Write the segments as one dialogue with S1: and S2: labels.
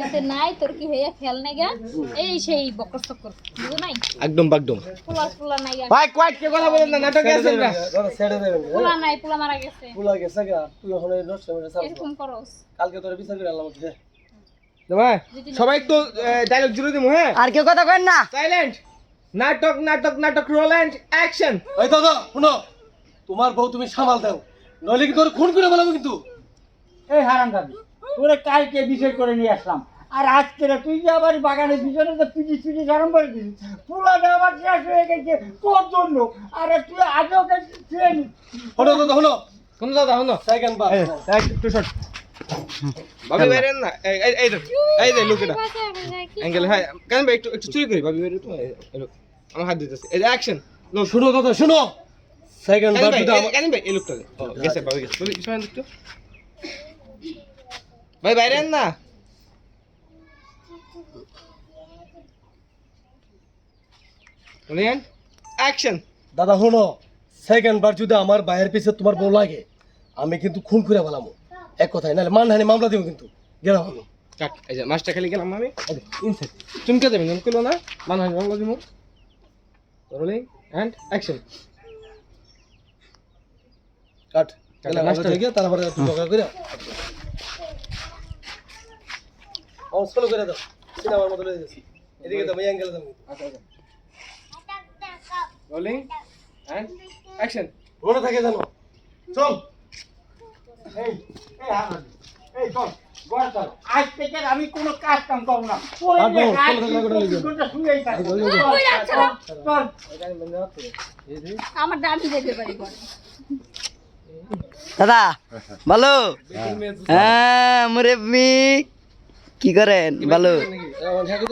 S1: দুনিয়াতে নাই তোর কি হইয়া নাই গা? এই সেই বকর চক্কর বুঝো নাই?
S2: একদম বাকদম
S1: পোলা পোলা নাই
S2: ভাই কোয়াইট কে কথা বলেন না নাটকে আছেন না?
S3: দাদা ছেড়ে দেবেন।
S1: পোলা নাই পোলা মারা গেছে।
S3: পুলা গেছে গা তুই এখন এই নষ্ট করে চাপ
S1: এরকম করস।
S3: কালকে তোর বিচার করে ওকে
S2: ভাই সবাই একটু ডায়লগ জুড়ে দিমু হ্যাঁ
S4: আর কেউ কথা কেন না।
S2: সাইলেন্ট নাটক নাটক নাটক রোল এন্ড অ্যাকশন
S3: এই দাদা শুনো তোমার বউ তুমি সামাল দাও। নইলে কি তোর খুন করে বলাবো কিন্তু?
S4: এই হারাম তোরে কালকে বিষয় করে নিয়ে আসলাম। আর আজকে তুই যে আবার বাগানের পিছনে তো পিটি পিটি আরম্ভ করে দিছিস পুরাটা আবার শেষ হয়ে গেছে তোর জন্য। আরে তুই আগেও ট্রেন
S3: শোনো দাদা শোনো
S2: কোন দাদা হনো
S3: সেকেন্ড বার
S2: একটু শর্ট ভাবি বাইরেন না? এই এই- এই দেখ এই দে লুক এটা অ্যাঙ্গেল হ্যাঁ কেন ভাই একটু একটু চুরি করি ভাবি বাইরে তো আমার হাত দিতেছে। এই অ্যাকশন লোক
S3: শুনো দাদা শুনো। সেকেন্ড
S2: কেন
S3: বার আমার
S2: কেন ভাই এই লুকটা গেছে ভাবি গেছে। ভাবি একটু। ভাই বাইরে না। অ্যাকশন
S3: দাদা শোনো সেকেন্ড বার যদি আমার বাইরের পিছে তোমার বউ লাগে আমি কিন্তু খুন করে বলাম এক কথায় নাহলে মানহানি মামলা দিব কিন্তু। গেলাম আমি
S2: কাট এই যে মাছটা খালি গেলাম আমি। ইনসাইড চুমকে দেবেন করল না। মানুষ বাংলা দিব। Rolling and action
S3: cut. তারপরে করে আমার ফলো করে দাও। সিনেমার মতো লয়ে যাচ্ছি এদিকে তো অ্যাঙ্গেল দাও
S2: রোলিং অ্যান্ড অ্যাকশন
S3: মনে থাকে জানো চল।
S4: এই এই এই আজ থেকে আমি কোনো কাজ কাম করব না।
S1: আমার যেতে পারি
S4: দাদা ভালো হ্যাঁ মুরব্বি। কি করেন? ভালো।
S3: খালি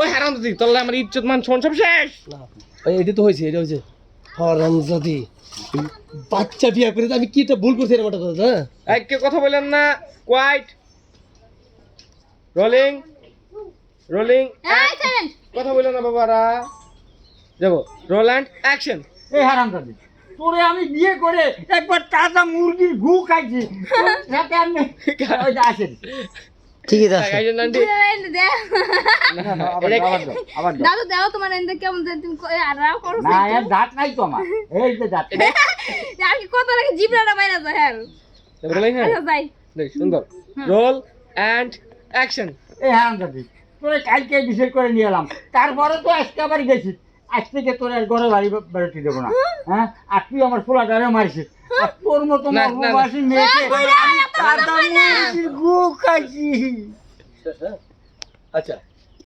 S2: ওই হারাম দিদি তোল্লা আমার ইজ্জত মান শোন সব শেষ।
S3: ওই এটা তো হয়েছে এটা হয়েছে। হরামজাদি বাচ্চা বিয়া করে আমি কি ভুল করছি এরকম একটা কথা হ্যাঁ?
S2: এক কে কথা বলেন না। কোয়াইট রোলিং রোলিং কথা বলেন না বাবারা। যাব। রোল অ্যান্ড অ্যাকশন
S4: এই হারাম দাদি তোরে আমি বিয়ে করে একবার তাজা মুরগির গু খাইছি। সাথে আমি আসেন। ঠিক
S2: আন্টি
S1: দাদু দাও তোমার এনে কেমন যে তুমি কই- করো
S4: না এর দাঁত নাই তো আমার। এই যে দাঁত।
S1: আর কি কত লাগে জিবরাটা বাইরে যায়
S2: রোলিং হ্যাঁ।
S1: যাই।
S2: দেখ সুন্দর। রোল অ্যাকশন
S4: এই হারাম দাদি তোরে কালকে বিষয় করে নিয়ে এলাম। তারপরে তো আজকে আবার গেছি। আজ থেকে তোর আর ঘরে বাড়ি বেরোতে দেবো না। হ্যাঁ? আর তুই আমার ফোলাটারে মারিছিস। আর তোর মতো। মর্মবাসী মেয়েকে আমি তাজা মুরগির গু খাইছি
S3: হ্যাঁ? আচ্ছা।